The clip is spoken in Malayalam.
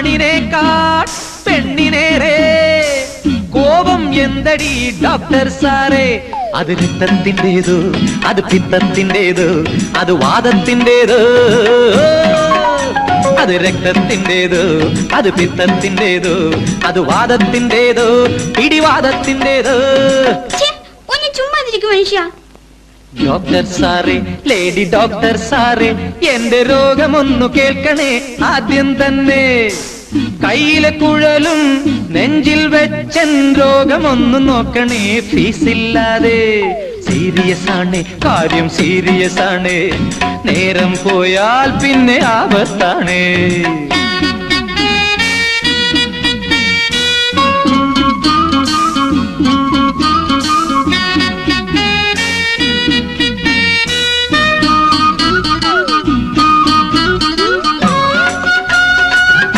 ആണിനേക്കാൾ പെണ്ണിനേറെ. കോപം എന്തടി ഡോക്ടർ സാറേ? അത് രക്തത്തിന്റെതോ അത് പിത്തത്തിന്റെതോ അത് വാദത്തിന്റെതോ. അത് രക്തത്തിന്റെതോ അത് പിത്തത്തിന്റെതോ അത് വാദത്തിന്റെതോ പിടിവാദത്തിന്റെതോ. മനുഷ്യ. ഡോക്ടർ സാറേ ലേഡി ഡോക്ടർ സാറേ എന്റെ രോഗമൊന്നു കേൾക്കണേ ആദ്യം തന്നെ. കയ്യിലെ കുഴലും നെഞ്ചിൽ വെച്ചൻ രോഗമൊന്നും നോക്കണേ. ഫീസില്ലാതെ സീരിയസ് ആണ് കാര്യം സീരിയസ് ആണ് നേരം പോയാൽ പിന്നെ ആപത്താണ്.